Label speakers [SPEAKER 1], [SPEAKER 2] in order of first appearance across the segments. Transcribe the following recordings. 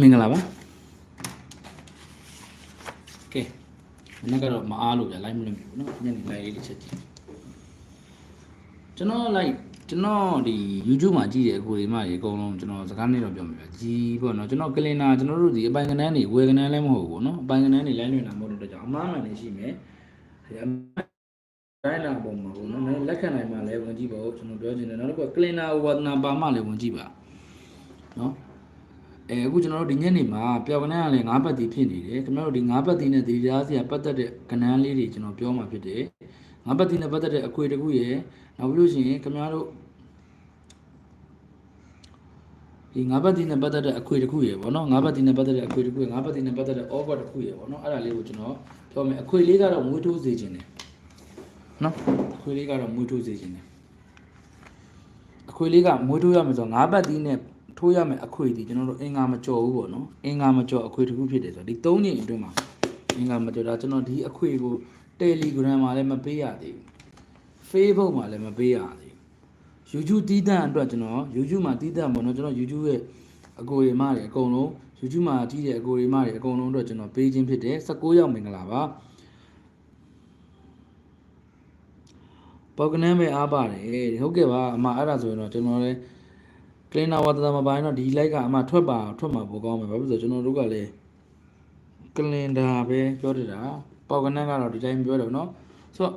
[SPEAKER 1] မင်္ဂလာပါကဲမနေ့ကတော့မအားလို့ဗျာ live မလုပ်ဘူးเนาะညနေ live လေးတစ်ချက်ကြည့်ကျွန်တော် live ကျွန်တော်ဒီ YouTube မှာကြည့်တဲ့အကိုတွေမှတွေအကုန်လုံးကျွန်တော်စကားနဲ့တော့ပြောမှာဗျာကြီးပေါ့နော်ကျွန်တော်ကလင်နာကျွန်တော်တို့ဒီအပိုင်ကနန်းတွေဝယ်ကနန်းလည်းမဟုတ်ဘူးပေါ့နော်အပိုင်ကနန်းတွေ live လွှင့်တာမဟုတ်တဲ့အတွက်ကြောင့်အမှားမှန်နေရှိမယ်ဒီအမှားတိုင်းလာပုံမှာပေါ့နော်လက်ခံနိုင်မှလည်းဝင်ကြည့်ပါဦးကျွန်တော်ပြောချင်တယ်နောက်တစ်ခုကကလင်နာဝါဒနာပါမှလည်းဝင်ကြည့်ပါနော် အဲအခုကျွန်တော်တို့ဒီညနေမှာပျောက်ကနန်းကလည်း၅ပတ်တီဖြစ်နေတယ်ခင်ဗျားတို့ဒီ၅ပတ်တီနဲ့ဒီရားစီကပတ်သက်တဲ့ကနန်းလေးတွေကျွန်တော်ပြောမှာဖြစ်တယ်၅ပတ်တီနဲ့ပတ်သက်တဲ့အခွေတစ်ခုရယ်နောက်ပြီးလို့ရှိရင်ခင်ဗျားတို့ဒီ၅ပတ်တီနဲ့ပတ်သက်တဲ့အခွေတစ်ခုရယ်ဗောနော်၅ပတ်တီနဲ့ပတ်သက်တဲ့အခွေတစ်ခုရယ်၅ပတ်တီနဲ့ပတ်သက်တဲ့ offer တစ်ခုရယ်ဗောနော်အဲ့ဒါလေးကိုကျွန်တော်ပြောမယ်အခွေလေးကတော့မွေးထိုးစေခြင်းတယ်နော်အခွေလေးကတော့မွေးထိုးစေခြင်းတယ်အခွေလေးကမွေးထိုးရမယ်ဆိုတော့၅ပတ်တီနဲ့ ထိုးရမယ်အခွေဒီကျွန်တော်တို့အင်္ဂါမကြော်ဘူးပေါ့နော်အင်္ဂါမကြော်အခွေတစ်ခုဖြစ်တယ်ဆိုတော့ဒီ၃နှစ်အတွင်းမှာအင်္ဂါမကြော်တာကျွန်တော်ဒီအခွေကို Telegram မှာလည်းမပေးရသေးဘူး Facebook မှာလည်းမပေးရသေးဘူး YouTube တီးတန့်အတွက်ကျွန်တော် YouTube မှာတီးတန့်ပေါ့နော်ကျွန်တော် YouTube ရဲ့အကိုရီမတွေအကုန်လုံး YouTube မှာတီးတဲ့အကိုရီမတွေအကုန်လုံးအတွက်ကျွန်တော်ပေးခြင်းဖြစ်တယ်16ရောက်မင်္ဂလာပါပေါကနန်းပဲအားပါတယ်ဟုတ်ကဲ့ပါအမအဲ့ဒါဆိုရင်တော့ကျွန်တော်လည်း ကလင်နာဝါဒတာမပိုင်းတော့ဒီလိုက်ကအမှထွက်ပါထွက်မှာပိုကောင်းမယ်ဘာဖြစ်လို့လဲဆိုတော့ကျွန်တော်တို့ကလည်းကလင်ဒါပဲပြောတတ်တာပေါကနန်းကတော့ဒီတိုင်းပြောတယ်နော်ဆိုတော့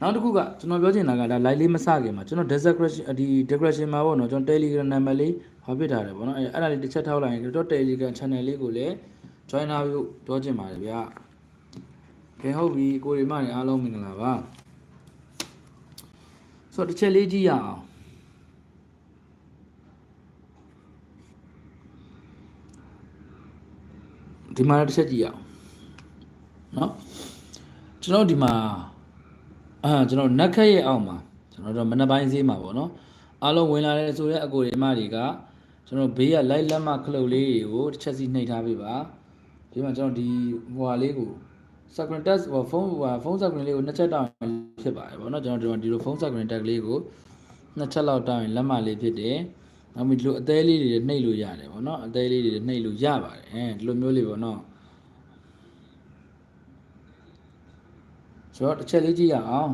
[SPEAKER 1] နောက်တစ်ခုကကျွန်တော်ပြောချင်တာကဒါ live လေးမစခင်မှာကျွန်တော် description ဒီ description မှာပေါ့နော်ကျွန်တော် Telegram number လေးဖော်ပြထားတယ်ပေါ့နော်အဲအဲ့ဒါလေးတစ်ချက်ထောက်လိုက်ရင်တော့ Telegram channel လေးကိုလည်း join ထားပြီးပြောချင်ပါတယ်ဗျာခင်ဟုတ်ပြီကိုရီမတွေအားလုံးမင်္ဂလာပါဆိုတော့တစ်ချက်လေးကြည့်ရအောင် ဒီမှာတစ်ချက်ကြည့်ရအောင်နော်ကျွန်တော်ဒီမှာအာကျွန်တော်နက်ခက်ရဲ့အောက်မှာကျွန်တော်တို့မနက်ပိုင်းဈေးမှာပေါ့နော်အားလုံးဝင်လာတဲ့ဆိုတဲ့အကိုတွေမတွေကကျွန်တော်ဘေးကလိုက်လက်မခလုတ်လေးတွေကိုတစ်ချက်စီနှိပ်ထားပေးပါဒီမှာကျွန်တော်ဒီဟိုဟာလေးကို screen tag ဟိုဖုန်းဟိုဖုန်း screen လေးကိုနှစ်ချက်တောင်းဖြစ်ပါတယ်ပေါ့နော်ကျွန်တော်ဒီလိုဖုန်း screen tag လေးကိုနှစ်ချက်လောက်တောင်းရင်လက်မလေးဖြစ်တယ် နောက်ပြီးဒီလိုအသေးလေးတွေနှိပ်လို့ရတယ်ပေါ့နော်အသေးလေးတွေနှိပ်လို့ရပါတယ်အဲဒီလိုမျိုးလေးပေါ့နော်ဆိုတော့တစ်ချက်လေးကြည့်ရအောင်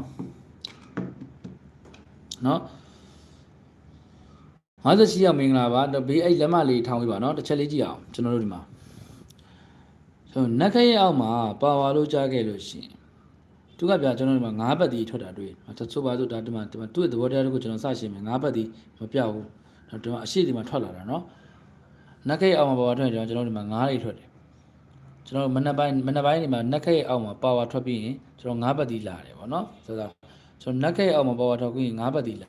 [SPEAKER 1] နော်58ရောက်မင်္ဂလာပါတော့ဘေးအဲ့လက်မလေးထောင်းပြပါနော်တစ်ချက်လေးကြည့်အောင်ကျွန်တော်တို့ဒီမှာဆိုနက်ခရဲ့အောက်မှာပါဝါလို့ကြားခဲ့လို့ရှိရင်သူကပြကျွန်တော်ဒီမှာ9ပတ်တီထွက်တာတွေ့တယ်တချို့ပါဆိုဒါဒီမှာဒီမှာသူ့ရဲ့သဘောတရားတခုကျွန်တော်စရှင်းမယ်9ပတ်တီမပြောက်ဘူး တော့ဒီမှာအရှိဒီမှာထွက်လာတာနော်နက်ခရဲ့အောက်မှာပါဝါထွက်ရင်ကျွန်တော်ဒီမှာ9လေးထွက်တယ်ကျွန်တော်မနက်ပိုင်းမနက်ပိုင်းဒီမှာနက်ခရဲ့အောက်မှာပါဝါထွက်ပြီးရင်ကျွန်တော်9ပတ်တီလာတယ်ဗောနော်ဆိုတော့ကျွန်တော်နက်ခရဲ့အောက်မှာပါဝါထွက်ပြီးရင်9ပတ်တီလာ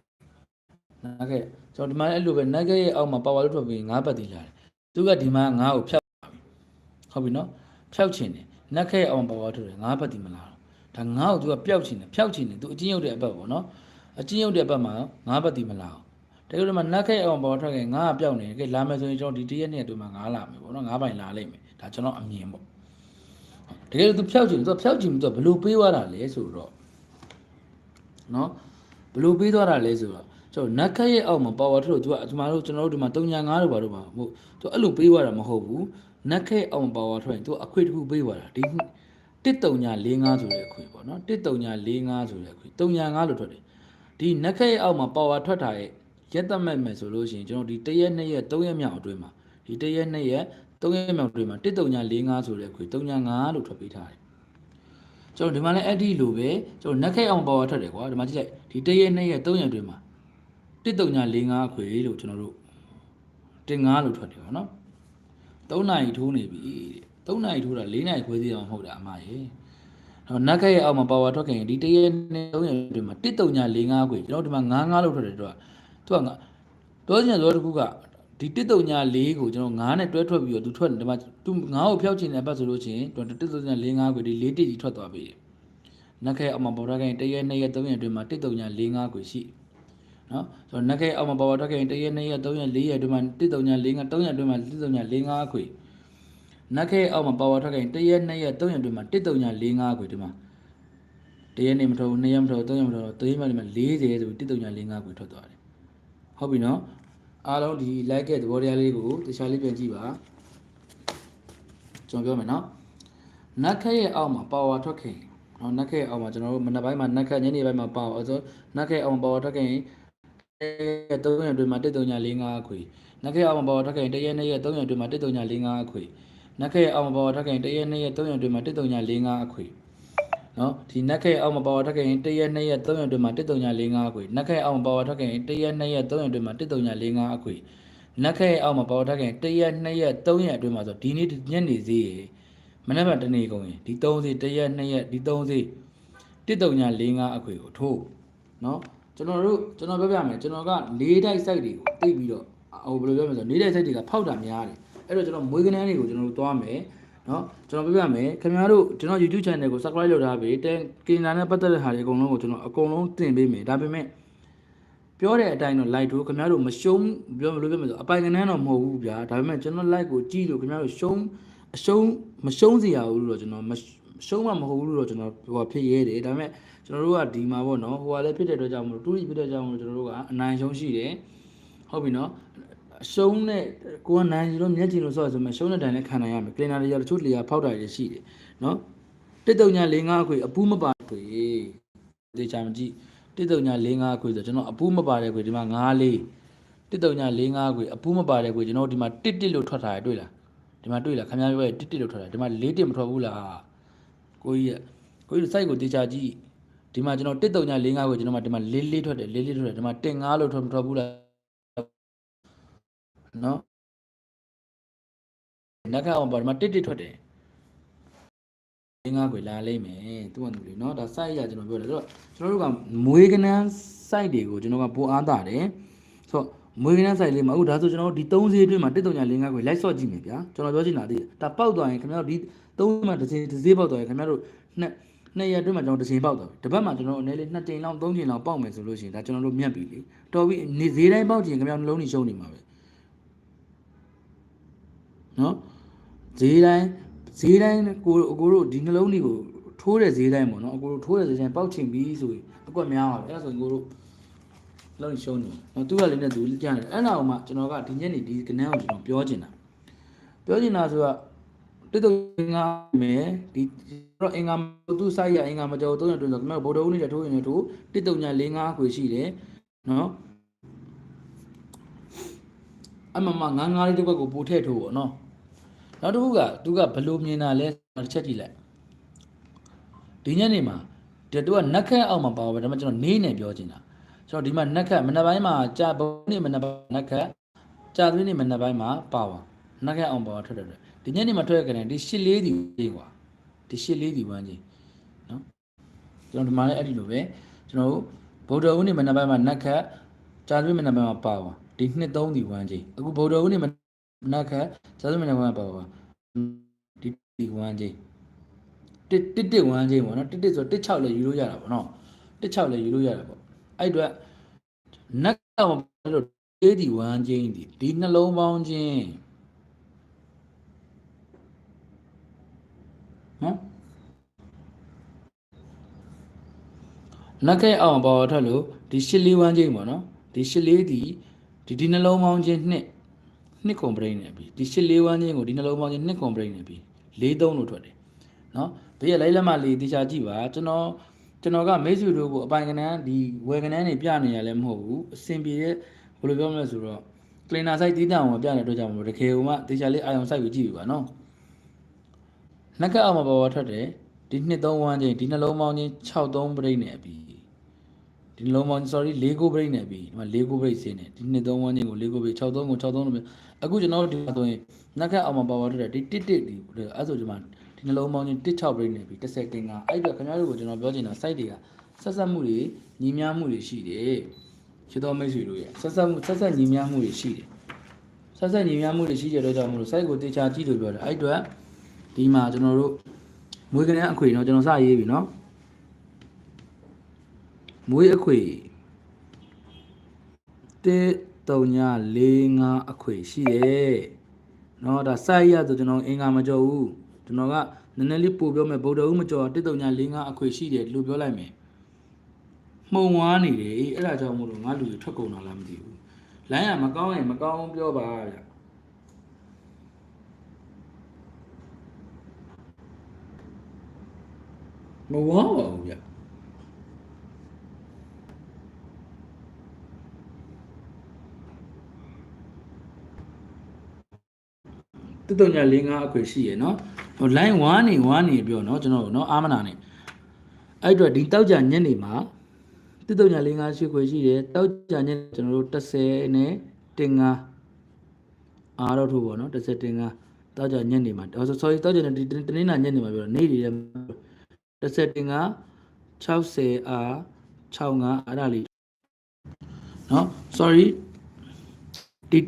[SPEAKER 1] နက်ခကျွန်တော်ဒီမှာအဲ့လိုပဲနက်ခရဲ့အောက်မှာပါဝါလို့ထွက်ပြီးရင်9ပတ်တီလာတယ်သူကဒီမှာ9ကိုဖြတ်ဟုတ်ပြီနော်ဖြောက်ချင်တယ်နက်ခရဲ့အောက်မှာပါဝါထွက်တယ်9ပတ်တီမလာတော့ဒါငါ့ကိုသူကပျောက်ချင်တယ်ဖျောက်ချင်တယ်သူအချင်းရုပ်တဲ့အပတ်ပေါ့နော်အချင်းရုပ်တဲ့အပတ်မှာငါးပတ်တီမလာအောင် တကယ်လို့မှနက်ခဲအောင်ပေါ်ထွက်ခဲ့ငါကပျောက်နေတယ်ကဲလာမယ်ဆိုရင်ကျွန်တော်ဒီတရက်နှစ်အတွင်းမှာငါလာမယ်ပေါ့နော်ငါးပိုင်လာလိမ့်မယ်ဒါကျွန်တော်အမြင်ပေါ့တကယ်လို့သူဖျောက်ချင်သူကဖျောက်ချင်ပြီးတော့ဘလို့ပေးသွားတာလဲဆိုတော့နော်ဘလို့ပေးသွားတာလဲဆိုတော့ကျွန်တော်နက်ခဲရဲ့အောက်မှာပါဝါထွက်လို့သူကဒီမှာတို့ကျွန်တော်တို့ဒီမှာ305လို့ပါတော့ပါဟုတ်သူအဲ့လိုပေးသွားတာမဟုတ်ဘူးနက်ခဲအောင်ပါဝါထွက်ရင်သူအခွေတစ်ခုပေးသွားတာဒီ1345ဆိုတဲ့အခွေပေါ့နော်1345ဆိုတဲ့အခွေ305လို့ထွက်တယ်ဒီနက်ခက်ရဲ့အောက်မှာပါဝါထွက်တာရဲ့ ရက်သက်မဲ့မယ်ဆိုလို့ရှိရင်ကျွန်တော်ဒီ1ရက်2ရက်3ရက်မြောက်အတွင်းမှာဒီ1ရက်2ရက်3ရက်မြောက်အတွင်းမှာ1345ဆိုတဲ့အခွေ305လို့ထွက်ပေးထားတယ်ကျွန်တော်ဒီမှာလည်းအဲ့ဒီလိုပဲကျွန်တော်နက်ခက်အောင်ပါဝါထွက်တယ်ကွာဒီမှာကြည့်လိုက်ဒီ1ရက်2ရက်3ရက်အတွင်းမှာ1345အခွေလို့ကျွန်တော်တို့တင်5လို့ထွက်တယ်ပေါ့နော်3နာရီထိုးနေပြီတဲ့3နာရီထိုးတာ4နာရီခွဲသေးအောင်မဟုတ်တာအမရေတော့နက်ခက်ရဲ့အောက်မှာပါဝါထွက်ခင်ဒီတရက်နဲ့3ရက်အတွင်းမှာ1345ခွေကျွန်တော်ဒီမှာ95လို့ထွက်တယ်တော့ သူကတော့ညတော့တခုကဒီ1345ကိုကျွန်တော်9နဲ့တွဲထွက်ပြီးတော့သူထွက်ဒီမှာသူ9ကိုဖျောက်ချင်တဲ့အပတ်ဆိုလို့ချင်းသူ1345ခွေဒီ4တိကြီးထွက်သွားပြီနက်ခက်အောက်မှာပါဝါထွက်ခင်တရက်2ရက်3ရက်အတွင်းမှာ1345ခွေရှိနော်ဆိုတော့နက်ခဲအောက်မှာပါဝါထွက်ခဲ့ရင်1ရက်2ရက်3ရက်4ရက်အတွင်းမှာ1345 3ရက်အတွင်းမှာ1345ခွေနက်ခဲအောက်မှာပါဝါထွက်ခဲ့ရင်1ရက်2ရက်3ရက်အတွင်းမှာ1345ခွေဒီမှာ1ရက်နေမထုတ်2ရက်မထုတ်3ရက်မထုတ်3ရက်မှဒီမှာ40ဆိုပြီး1345ခွေထွက်သွားတယ် ဟုတ်ပြီနော်အားလုံးဒီ like ရဲ့သဘောတရားလေးကိုတခြားလေးပြန်ကြည့်ပါကျွန်တော်ပြောမယ်နော်နက်ခက်ရဲ့အောက်မှာပါဝါထွက်ခင်နော်နက်ခက်ရဲ့အောက်မှာကျွန်တော်တို့မနက်ပိုင်းမှာနက်ခက်ညနေပိုင်းမှာပါဝါဆိုနက်ခက်အောက်မှာပါဝါထွက်ခင်အဲ3ရက်အတွင်းမှာ13945အခွေနက်ခက်အောက်မှာပါဝါထွက်ခင်1ရက်2ရက်3ရက်အတွင်းမှာ13945အခွေနက်ခက်ရဲ့အောက်မှာပါဝါထွက်ခင်1ရက်2ရက်3ရက်အတွင်းမှာ13945အခွေ နော်ဒီနက်ခက်အောက်မှာပါဝါထွက်ခင်1ရက်2ရက်3ရက်အတွင်းမှာ13945အခွေနက်ခက်အောက်မှာပါဝါထွက်ခင်1ရက်2ရက်3ရက်အတွင်းမှာ13945အခွေနက်ခက်ရဲ့အောက်မှာပါဝါထွက်ခင်1ရက်2ရက်3ရက်အတွင်းမှာဆိုဒီနေ့ညနေဈေးရေမနေ့ကတနေ့ကုန်ရင်ဒီ3ဈေး1ရက်2ရက်ဒီ3ဈေး13945အခွေကိုထိုးနော်ကျွန်တော်တို့ကျွန်တော်ပြောပြမယ်ကျွန်တော်က၄တိုက် site တွေကိုတိတ်ပြီးတော့ဟိုဘယ်လိုပြောမလဲဆိုတော့၄တိုက် site တွေကဖောက်တာများတယ်အဲ့တော့ကျွန်တော်မွေးကနန်းတွေကိုကျွန်တော်တို့သွားမယ် နော်ကျွန်တော်ပြောပြမယ်ခင်ဗျားတို့ကျွန်တော် YouTube channel ကို subscribe လုပ်ထားပြီတန်ကင်နာနဲ့ပတ်သက်တဲ့ဟာတွေအကုန်လုံးကိုကျွန်တော်အကုန်လုံးတင်ပေးမယ်ဒါပေမဲ့ပြောတဲ့အတိုင်းတော့ like တို့ခင်ဗျားတို့မရှုံးပြောမလို့ပြောမယ်ဆိုအပိုင်ကနန်းတော့မဟုတ်ဘူးဗျာဒါပေမဲ့ကျွန်တော် like ကိုကြည့်လို့ခင်ဗျားတို့ရှုံးအရှုံးမရှုံးစီရဘူးလို့တော့ကျွန်တော်မရှုံးမှမဟုတ်ဘူးလို့တော့ကျွန်တော်ဟိုဖြစ်ရဲတယ်ဒါပေမဲ့ကျွန်တော်တို့ကဒီမှာပေါ့နော်ဟိုကလည်းဖြစ်တဲ့အတွက်ကြောင့်မလို့တူရီဖြစ်တဲ့ကြောင့်မလို့ကျွန်တော်တို့ကအနိုင်ရှုံးရှိတယ်ဟုတ်ပြီနော် အရှုံးနဲ့ကိုကနိုင်စီလို့မျက်ကြည့်လို့ဆိုရဆိုမှရှုံးတဲ့တိုင်လည်းခံနိုင်ရမယ်ကလင်နာတွေရတချို့လေယာဖောက်တာတွေရှိတယ်နော်တစ်တုံညာ၄၅အခွေအပူးမပါခွေဒီချာမကြည့်တစ်တုံညာ၄၅အခွေဆိုကျွန်တော်အပူးမပါတဲ့ခွေဒီမှာ၅လေးတစ်တုံညာ၄၅အခွေအပူးမပါတဲ့ခွေကျွန်တော်ဒီမှာတစ်တစ်လို့ထွက်ထားတယ်တွေ့လားဒီမှာတွေ့လားခင်ဗျားပြောရဲ့တစ်တစ်လို့ထွက်ထားတယ်ဒီမှာ၄တစ်မထွက်ဘူးလားကိုကြီးရဲ့ကိုကြီး site ကိုတေချာကြည့်ဒီမှာကျွန်တော်တစ်တုံညာ၄၅ကိုကျွန်တော်မှဒီမှာလေးလေးထွက်တယ်လေးလေးထွက်တယ်ဒီမှာတင်၅လို့ထွက်မထွက်ဘူးလား နော်နက်ကအောင်ပါဒီမှာတစ်တစ်ထွက်တယ်လေး၅ကိုလာလိမ့်မယ်သူကသူလေနော်ဒါ site ရကျွန်တော်ပြောတယ်ဆိုတော့ကျွန်တော်တို့ကမွေးကနန်း site တွေကိုကျွန်တော်ကပိုအားတာတယ်ဆိုတော့မွေးကနန်း site လေးမှာအခုဒါဆိုကျွန်တော်တို့ဒီ3ဈေးအတွင်းမှာတစ်တုံညာ၄၅ကိုလိုက်ဆော့ကြည့်မယ်ဗျာကျွန်တော်ပြောချင်တာဒီဒါပောက်သွားရင်ခင်ဗျားတို့ဒီ3မှာတစ်ဈေးတစ်ဈေးပေါက်သွားရင်ခင်ဗျားတို့နှစ်နှစ်ရက်အတွင်းမှာကျွန်တော်တစ်ချိန်ပေါက်သွားပြီတစ်ပတ်မှာကျွန်တော်အနေလေးနှစ်ချိန်လောက်သုံးချိန်လောက်ပေါက်မယ်ဆိုလို့ရှိရင်ဒါကျွန်တော်တို့မြတ်ပြီလေတော်ပြီနေဈေးတိုင်းပေါက်ချင်ခင်ဗျားတို့နှလုံးကြီးရှုံးနေမှာပဲ နော်ဈေးတိုင်းဈေးတိုင်းကိုအကိုတို့ဒီနှလုံးတွေကိုထိုးတဲ့ဈေးတိုင်းပေါ့နော်အကိုတို့ထိုးတဲ့ဈေးတိုင်းပေါက်ချင်ပြီဆိုရင်အကွက်များပါပဲအဲ့ဒါဆိုရင်ကိုတို့လုံးကြီးရှုံးနေနော်သူကလည်းနဲ့သူကြတယ်အဲ့နောက်မှကျွန်တော်ကဒီညနေဒီကနန်းကိုကျွန်တော်ပြောချင်တာပြောချင်တာဆိုတော့တိတုံငါမယ်ဒီတော့အင်္ဂါသူစိုက်ရအင်္ဂါမကြောသုံးရတွင်ဆိုကျွန်တော်ဗုဒ္ဓဦးနေတဲ့ထိုးရင်လည်းထိုးတိတုံညာ၄၅ခွေရှိတယ်နော်အမမငါးငါးလေးတစ်ခွက်ကိုပို့ထည့်ထိုးပေါ့နော် နောက်တစ်ခုကသူကဘလို့မြင်တာလဲတစ်ချက်ကြည့်လိုက်ဒီညနေမှာဒီသူကနက်ခက်အောက်မှာပါပဲဒါပေမဲ့ကျွန်တော်နေနေပြောချင်တာကျွန်တော်ဒီမှာနက်ခက်မနက်ပိုင်းမှာကြာဘုံနေ့မနက်ပိုင်းနက်ခက်ကြာသွင်းနေ့မနက်ပိုင်းမှာပါပါနက်ခက်အောင်ပါထွက်တယ်ဒီညနေမှာထွက်ရကြတယ်ဒီရှစ်လေးဒီလေးကွာဒီရှစ်လေးဒီဝမ်းကြီးနော်ကျွန်တော်ဒီမှာလည်းအဲ့ဒီလိုပဲကျွန်တော်တို့ဗုဒ္ဓဦးနေ့မနက်ပိုင်းမှာနက်ခက်ကြာသွင်းမနက်ပိုင်းမှာပါပါဒီနှစ်သုံးဒီဝမ်းကြီးအခုဗုဒ္ဓဦးနေ့မနက် ခက်ကြာသွင်းမနက်ပိုင်းမှာပါပါဒီဒီဝမ်းကြီးတစ်တစ်တစ်ဝမ်းကြီးပေါ့နော်တစ်တစ်ဆိုတစ်6လည်းယူလို့ရတာပေါ့နော်တစ်6လည်းယူလို့ရတာပေါ့အဲ့အတွက်နက်ကမလို့အေးဒီဝမ်းကြီးဒီဒီနှလုံးပေါင်းခြင်းနော်နက်ကဲအောင်ပေါ်ထွက်လို့ဒီရှစ်လေးဝမ်းချင်းပေါ့နော်ဒီရှစ်လေးဒီဒီဒီနှလုံးပေါင်းချင်းနှစ် နှစ်ကွန်ပရိတ်နေပြီဒီရှစ်လေးဝမ်းချင်းကိုဒီနှလုံးပေါင်းချင်းနှစ်ကွန်ပရိတ်နေပြီလေးသုံးလို့ထွက်တယ်နော်ဘေးကလိုက်လက်မလေးတေချာကြည့်ပါကျွန်တော်ကျွန်တော်ကမိတ်ဆွေတို့ကိုအပိုင်ကနန်းဒီဝယ်ကနန်းတွေပြနေရလဲမဟုတ်ဘူးအစင်ပြေရဲ့ဘယ်လိုပြောမလဲဆိုတော့ကလင်နာဆိုင်တီးတောင်ကိုပြနေတဲ့အတွက်ကြောင့်မလို့တကယ်ကမှတေချာလေးအာယုံဆိုင်ကိုကြည့်ပြီပါနော်နှက်ကအောက်မှာပေါ်ပေါ်ထွက်တယ်ဒီနှစ်သုံးဝမ်းချင်းဒီနှလုံးပေါင်းချင်း6သုံးပရိတ်နဲ့ပြီ ဒီနှလုံးပေါင်း sorry ၄ကိုပရိတ်နဲ့ပြီဒီမှာ၄ကိုပရိတ်စင်းနေဒီနှစ်သုံးဝမ်းချင်းကို၄ကိုပရိတ်6သုံးကို6သုံးလို့အခုကျွန်တော်တို့ဒီမှာဆိုရင်နှက်ကအောက်မှာပေါ်ပေါ်ထွက်တယ်ဒီတစ်တစ်ဒီအဲ့ဆိုဒီမှာဒီနှလုံးပေါင်းချင်း1 6ပရိတ်နဲ့ပြီ10ကင်ကအဲ့တော့ခင်ဗျားတို့ကိုကျွန်တော်ပြောချင်တာ site တွေကဆက်ဆက်မှုတွေညီမျှမှုတွေရှိတယ်ချစ်တော်မိတ်ဆွေတို့ရဲ့ဆက်ဆက်မှုဆက်ဆက်ညီမျှမှုတွေရှိတယ်ဆက်ဆက်ညီမျှမှုတွေရှိကြတဲ့ကြောင့်မလို့ site ကိုတေချာကြည့်လို့ပြောတယ်အဲ့အတွက် ဒီမှာကျွန်တော်တို့မွေးကလေးအခွေเนาะကျွန်တော်စရေးပြီเนาะ မွေးအခွေတစ်တုံညာ၄၅အခွေရှိတယ်เนาะဒါစိုက်ရဆိုကျွန်တော်အင်္ဂါမကြော်ဘူးကျွန်တော်ကနည်းနည်းလေးပို့ပြောမယ်ဗုဒ္ဓဦးမကြော်တစ်တုံညာ၄၅အခွေရှိတယ်လို့ပြောလိုက်မယ်မှုံဝါနေတယ်အေးအဲ့ဒါကြောင့်မို့လို့ငါလူတွေထွက်ကုန်တာလားမသိဘူးလိုင်းကမကောင်းရင်မကောင်းပြောပါဗျမဝါပါဘူးဗျ တတုံညာ၄၅အခွေရှိရယ်နော်ဟို line 1နေ1နေပြောနော်ကျွန်တော်တို့နော်အာမနာနေအဲ့အတွက်ဒီတောက်ကြညက်နေမှာတတုံညာ၄၅ရှိခွေရှိတယ်တောက်ကြညက်ကျွန်တော်တို့30နဲ့တင်5အားတော့ထို့ပေါ့နော်30တင်5တောက်ကြညက်နေမှာ sorry တောက်ကြညက်ဒီတနင်္လာညက်နေမှာပြောနေနေတယ်30တင်5 60အား65အဲ့ဒါလေးနော် sorry ဒီ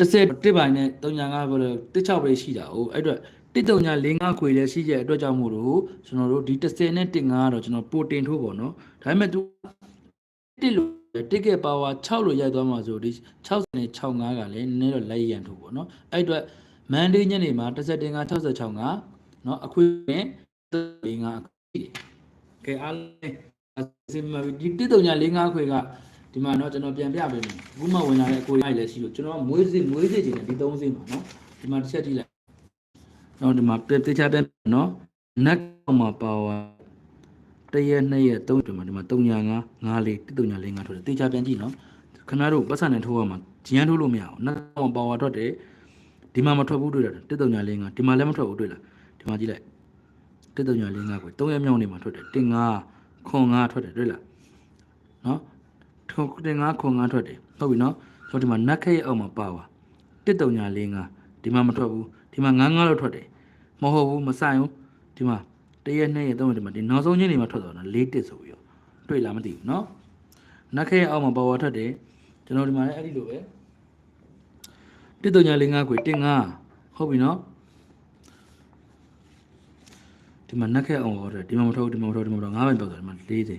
[SPEAKER 1] 30တစ်ပိုင်းနဲ့35ဘယ်လို16ပဲရှိတာ哦အဲ့အတွက်13945ခွေလည်းရှိတဲ့အတွက်ကြောင့်မို့လို့ကျွန်တော်တို့ဒီ30နဲ့15ကတော့ကျွန်တော်ပိုတင်ထိုးပေါ့နော်ဒါပေမဲ့သူတစ်လို့တစ်ကက်ပါဝါ6လို့ရိုက်သွားမှာဆိုဒီ60နဲ့65ကလည်းနည်းနည်းတော့လိုက်ရန်ထိုးပေါ့နော်အဲ့အတွက်မန်ဒေးညနေမှာ30တင်5 66ကနော်အခွေနဲ့35အခွေကဲအားလုံးအစီမံဒီ13945ခွေက ဒီမှာเนาะကျွန်တော်ပြန်ပြပေးမယ်အခုမှဝင်လာတဲ့အကိုရိုက်လည်းရှိလို့ကျွန်တော်မွေးစစ်မွေးစစ်ခြင်းနဲ့ဒီ3စင်းပါเนาะဒီမှာတစ်ချက်ကြည့်လိုက်เนาะဒီမှာပြပြချပြန်เนาะနက်ကောင်မှာပါဝါတရက်နှစ်ရက်သုံးဒီမှာဒီမှာ3ညာ5 5လေး1 3ညာ5ထွက်တယ်တေချာပြန်ကြည့်เนาะခဏတို့ပတ်စံနဲ့ထိုးရမှာဂျီယန်ထိုးလို့မရဘူးနက်ကောင်ပါဝါထွက်တယ်ဒီမှာမထွက်ဘူးတွေ့လား1 3ညာ5ဒီမှာလည်းမထွက်ဘူးတွေ့လားဒီမှာကြည့်လိုက်1 3ညာ5ကို3ရက်မြောက်နေမှာထွက်တယ်1 5ခွန်5ထွက်တယ်တွေ့လားเ ခွန်တင်ငါခွန်ငါထွက်တယ်ဟုတ်ပြီနော်ဆိုတော့ဒီမှာနတ်ခဲရဲ့အောက်မှာပါပါတစ်တုံညာလေးငါဒီမှာမထွက်ဘူးဒီမှာငါးငါးလောက်ထွက်တယ်မဟုတ်ဘူးမဆိုင်ဘူးဒီမှာတရက်နဲ့ရက်သုံးရက်ဒီမှာဒီနောက်ဆုံးချင်းတွေမှာထွက်တော့နော်လေးတစ်ဆိုပြီးတော့တွေ့လားမသိဘူးနော်နတ်ခဲရဲ့အောက်မှာပါပါထွက်တယ်ကျွန်တော်ဒီမှာလည်းအဲ့ဒီလိုပဲတစ်တုံညာလေးငါးခွေတင်ငါဟုတ်ပြီနော်ဒီမှာနှက်ခဲအောင်ဟောတယ်ဒီမှာမထုတ်ဒီမှာမထုတ်ဒီမှာမထုတ်ငါးပိုင်းပြောက်တယ်ဒီမှာ၄၀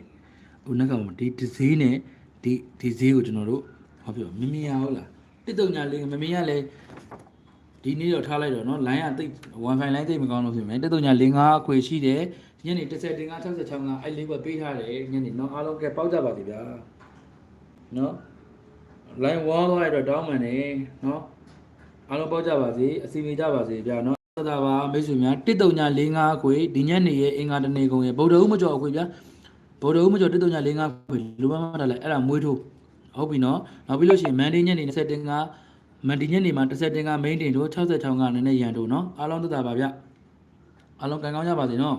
[SPEAKER 1] ဟိုနှက်ကောင်ဒီဒီဇင်းနဲ့ ဒီဒီဈေးကိုကျွန်တော်တို့ဟောပြောမမြင်ရဘူးလားတစ်တုံညာလေးမမြင်ရလဲဒီနေ့တော့ထားလိုက်တော့နော် line ကတိတ် wifi line တိတ်မကောင်းလို့ဖြစ်မယ်တစ်တုံညာ၄၅အခွေရှိတယ်ညနေ30 56 66ကအဲ့လေးဘက်ပေးထားတယ်ညနေနော်အားလုံးကဲပေါက်ကြပါသေးဗျာနော် line ဝါသွားရတော့တောင်းမှန်တယ်နော်အားလုံးပေါက်ကြပါစေအစီအမေကြပါစေဗျာနော်သာသာပါမိတ်ဆွေများတစ်တုံညာ၄၅အခွေဒီညနေရဲ့အင်္ဂါတနေ့ကုန်ရဲ့ဗုဒ္ဓဦးမကျော်အခွေဗျာ ဗုဒ္ဓဦးမကျော်တစ်တုံညာ၄၅ခွေလူမမတာလဲအဲ့ဒါမွေးထိုးဟုတ်ပြီနော်နောက်ပြီးလို့ရှိရင်မန်ဒီညနေ20တင်ကမန်ဒီညနေမှာ30တင်က main တင်ထိုး66ကနည်းနည်းရန်ထိုးနော်အားလုံးသက်သာပါဗျအားလုံးကံကောင်းကြပါစေနော်